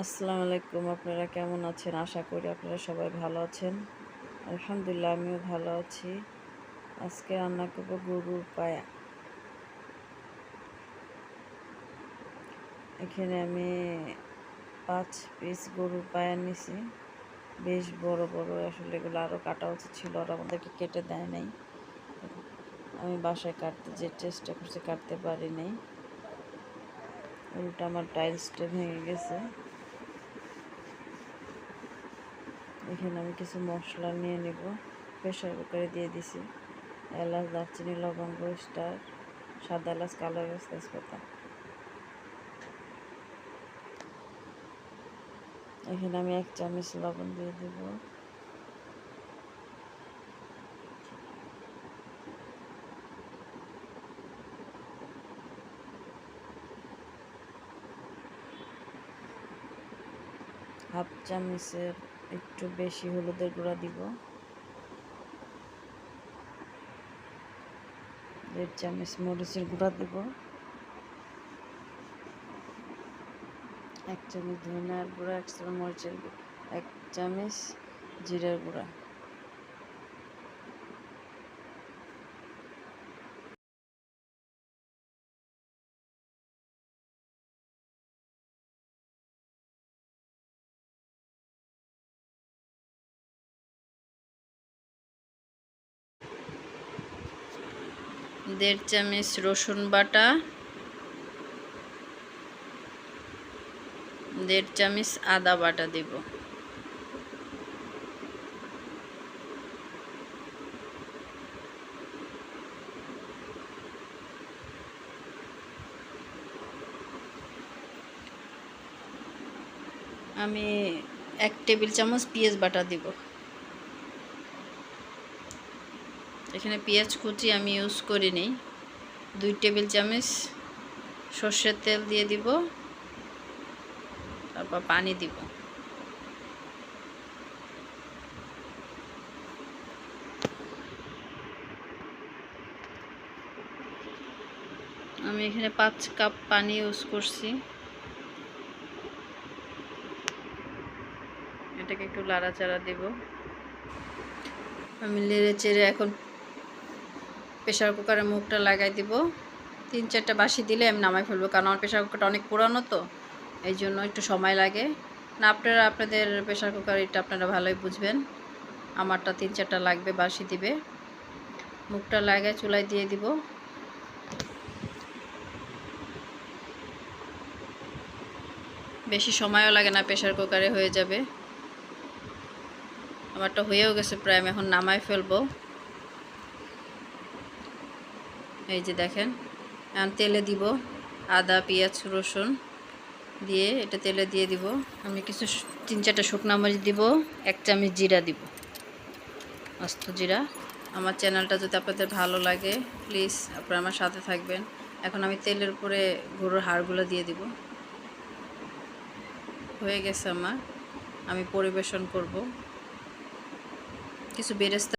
আসসালামু আলাইকুম, আপনারা কেমন আছেন? আশা করি আপনারা সবাই ভালো আছেন। আলহামদুলিল্লাহ, আমিও ভালো আছি। আজকে রান্না করব গরুর পায়া। এখানে আমি পাঁচ পিস গরুর পায়া নিছি। বেশ বড় বড়, আসলে এগুলো আরও কাটা উচিত ছিল, ওরা আমাদেরকে কেটে দেয় নাই। আমি বাসায় কাটতে যে চেষ্টা করছি, কাটতে পারি নাই। উল্টা আমার টাইলসটা ভেঙে গেছে। এখানে আমি কিছু মশলা নিয়ে নেব। প্রেশার কুকারে দিয়ে দিছি। এলাচ, দারচিনি, লবঙ্গ, স্টার, সাদা এলাচ, কালো এলাচ, তেজপাতা। এখানে আমি এক চামচ লবণ দিয়ে দেব। হাফ চামচের একটু বেশি হলুদের গুঁড়া দিব। দেড় চামচ মরিচের গুঁড়া দিব। এক চামচ ধনিয়ার গুঁড়া, এক চামচ মরিচের এক চামচ জিরার গুঁড়া। দেড় চামচ রসুন বাটা দেড় চামচ আদা বাটা দেব। আমি এক টেবিল চামচ পেঁয়াজ বাটা দিব। এখানে পেঁয়াজ কুচি আমি ইউজ করি করিনি দুই টেবিল চামচ সর্ষের তেল দিয়ে দিব। তারপর পানি দিব। আমি এখানে পাঁচ কাপ পানি ইউজ করছি। এটাকে একটু লাড়াচাড়া দেব। আমি লেড়ে চেড়ে এখন প্রেশার কুকারের মুখটা লাগাই দিব। তিন চারটা বাসি দিলে আমি নামাই ফেলব, কারণ আমার প্রেশার কুকারটা অনেক পুরানো তো, এই জন্য একটু সময় লাগে। না, আপনারা, আপনাদের প্রেশার কুকার এটা আপনারা ভালোই বুঝবেন। আমারটা তিন চারটা লাগবে, বাসি দিবে। মুখটা লাগায় চুলায় দিয়ে দিব। বেশি সময়ও লাগে না প্রেশার কুকারে হয়ে যাবে। আমারটা হয়েও গেছে প্রায়, আমি এখন নামাই ফেলব। এই যে দেখেন তেলে দিব আদা, পেঁয়াজ, রসুন দিয়ে এটা তেলে দিয়ে দিব। আমি কিছু তিন চারটা শুকনা মরিচ দিব, এক চামচ জিরা দিব। আস্ত জিরা। আমার চ্যানেলটা যদি আপনাদের ভালো লাগে, প্লিজ আপনারা আমার সাথে থাকবেন। এখন আমি তেলের উপরে গরুর হাড়গুলো দিয়ে দিব। হয়ে গেছে আমার। আমি পরিবেশন করব। কিছু বেরেস্তা